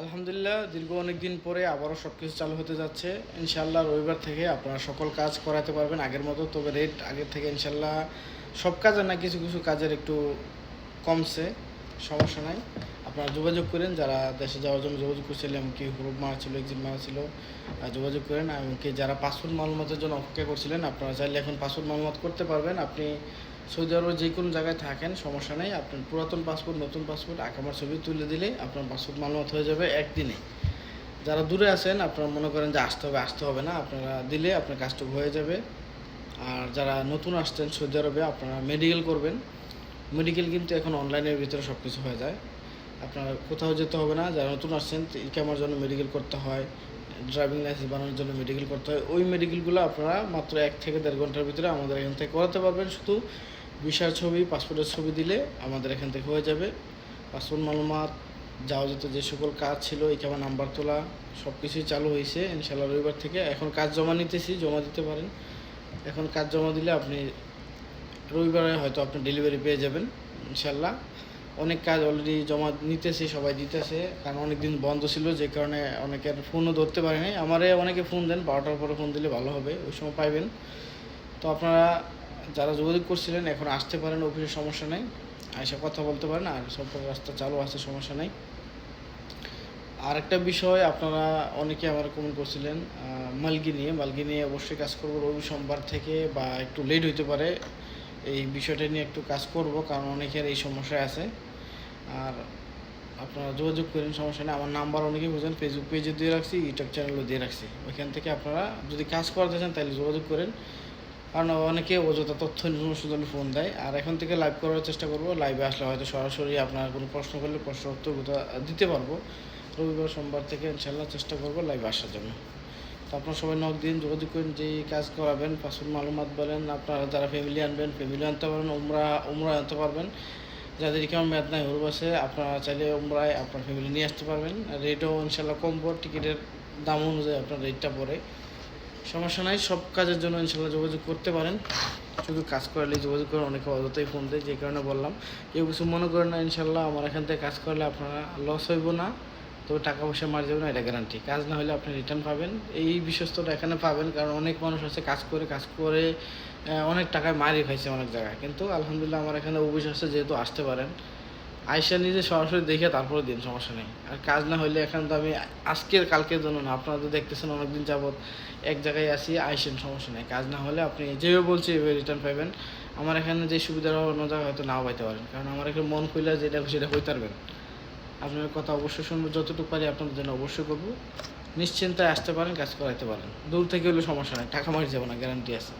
আলহামদুলিল্লাহ, দীর্ঘ অনেক দিন পরে আবারও সব কিছু চালু হতে যাচ্ছে। ইনশাল্লাহ রবিবার থেকে আপনারা সকল কাজ করাতে পারবেন আগের মতো, তবে রেট আগের থেকে ইনশাল্লাহ সব কাজের না কিছু কিছু কাজের একটু কমছে, সমস্যা নাই। আপনারা যোগাযোগ করেন, যারা দেশে যাওয়ার জন্য যোগাযোগ করছিলেন এমনকি হুরুপ মারা ছিল এক্সিট মারা ছিল যোগাযোগ করেন। এমনকি যারা পাসপোর্ট মালুমাতের জন্য অপেক্ষা করছিলেন, আপনারা চাইলে এখন পাসপোর্ট মালুমাত করতে পারবেন। আপনি সৌদি আরবে যে কোনো জায়গায় থাকেন, সমস্যা নেই। আপনার পুরাতন পাসপোর্ট নতুন পাসপোর্ট আকামার ছবি তুলে দিলে আপনার পাসপোর্ট মালুমাত হয়ে যাবে একদিনে। যারা দূরে আছেন, আপনারা মনে করেন যে আসতে হবে আসতে হবে না। আপনারা দিলে আপনার কাজটুকু হয়ে যাবে। আর যারা নতুন আসছেন সৌদি আরবে, আপনারা মেডিকেল করবেন। মেডিকেল কিন্তু এখন অনলাইনের ভিতরে সব কিছু হয়ে যায়। আপনার কোথাও যেতে হবে না। যারা নতুন আসছেন ইকামার জন্য মেডিকেল করতে হয় ড্রাইভিং লাইসেন্স বানানোর জন্য মেডিকেল করতে হয়। ওই মেডিকেলগুলো আপনারা মাত্র এক থেকে দেড় ঘণ্টার ভিতরে আমাদের এখান থেকে করাতে পারবেন। শুধু ভিসার ছবি, পাসপোর্টের ছবি দিলে আমাদের এখান থেকে হয়ে যাবে। পাসপোর্ট মালুমাত যাওয়া যেত যে সকল কাজ ছিল ইকামা নাম্বার তোলা সব কিছুই চালু হয়েছে। ইনশাল্লাহ রবিবার থেকে এখন কাজ জমা নিতেছি, জমা দিতে পারেন। এখন কাজ জমা দিলে আপনি রবিবারে হয়তো আপনি ডেলিভারি পেয়ে যাবেন ইনশাল্লাহ অনেক কাজ অলরেডি জমা নিতেছে, সবাই দিতেছে। কারণ অনেক দিন বন্ধ ছিল, যে কারণে অনেকের ফোনও ধরতে পারেনি। আমারে অনেকে ফোন দেন, বারোটার পরে ফোন দিলে ভালো হবে, ওই সময় পাইবেন। তো আপনারা যারা যোগাযোগ করছিলেন, এখন আসতে পারেন অফিসের সমস্যা নেই। এসে কথা বলতে পারেন, আর সব রাস্তা চালু আছে, সমস্যা নেই। আর একটা বিষয়, আপনারা অনেকে আমার কমেন্ট করছিলেন মালগি নিয়ে। মালগি নিয়ে অবশ্যই কাজ করব। রবি সোমবার থেকে বা একটু লেট হইতে পারে। এই বিষয়টা নিয়ে একটু কাজ করব, কারণ অনেকের এই সমস্যায় আছে। আর আপনারা যোগাযোগ করেন, সমস্যা নেই। আমার নাম্বার অনেকে বুঝেন ফেসবুক পেজে দিয়ে রাখছি ইউটিউব চ্যানেলও দিয়ে রাখছি। ওইখান থেকে আপনারা যদি কাজ করতে চান, তাহলে যোগাযোগ করেন। কারণ অনেকে অযথা তথ্য জন্য ফোন দেয়। আর এখন থেকে লাইভ করার চেষ্টা করব। লাইভে আসলে হয়তো সরাসরি আপনার কোনো প্রশ্ন করলে প্রশ্ন উত্তর দিতে পারব। রবিবার, সোমবার থেকে ইনশাল্লাহ চেষ্টা করব লাইভে আসার জন্য। তো আপনার সবাই নক দিন, যোগাযোগ করেন, যেই কাজ করাবেন, পাসপোর্ট মালুমাত বলেন, আপনারা যারা ফ্যামিলি আনবেন ফ্যামিলি আনতে পারবেন, উমরা উমরা আনতে পারবেন। যাদের কেমন মেয়াদ নাই হরুব আছে, আপনারা চাইলে উমরায় আপনার ফ্যামিলি নিয়ে আসতে পারবেন। রেটও ইনশাল্লাহ কম পড়ে টিকিটের দাম অনুযায়ী আপনার রেটটা পড়ে। সমস্যা নাই, সব কাজের জন্য ইনশাল্লাহ যোগাযোগ করতে পারেন। শুধু কাজ করলে যোগাযোগ করেন অনেকে অযথাই ফোন দেয়, যে কারণে বললাম। কেউ কিছু মনে করেন না, ইনশাল্লাহ আমার এখান থেকে কাজ করলে আপনারা লস হইব না। তবে টাকা পয়সা মার যাবে না, এটা গ্যারান্টি কাজ না হলে আপনি রিটার্ন পাবেন। এই বিশ্বস্তটা এখানে পাবেন, কারণ অনেক মানুষ আছে কাজ করে কাজ করে অনেক টাকায় মারি খাইছে অনেক জায়গায়। কিন্তু আলহামদুলিল্লাহ আমার এখানে অফিস আছে, যেহেতু আসতে পারেন। আইসা নিজে সরাসরি দেখে তারপরে দিন, সমস্যা নেই। আর কাজ না হলে এখন তো আমি আজকের, কালকের জন্য না, আপনারা তো দেখতেছেন অনেকদিন যাবৎ এক জায়গায় আসি আইসেন, সমস্যা নেই। কাজ না হলে আপনি যেভাবে বলছি এভাবে রিটার্ন পাবেন আমার এখানে যে সুবিধা অন্য জায়গায় হয়তো নাও পাইতে পারেন। কারণ আমার এখানে মন খুলে যেটা সেটা হইতে পারবেন। আপনার কথা অবশ্যই শুনব, যতটুকু পারি আপনাদের জন্য অবশ্যই করব। নিশ্চিন্তায় আসতে পারেন, কাজ করাইতে পারেন। দূর থেকে হলে সমস্যা নেই, টাকা মারি যাব না গ্যারান্টি আছে।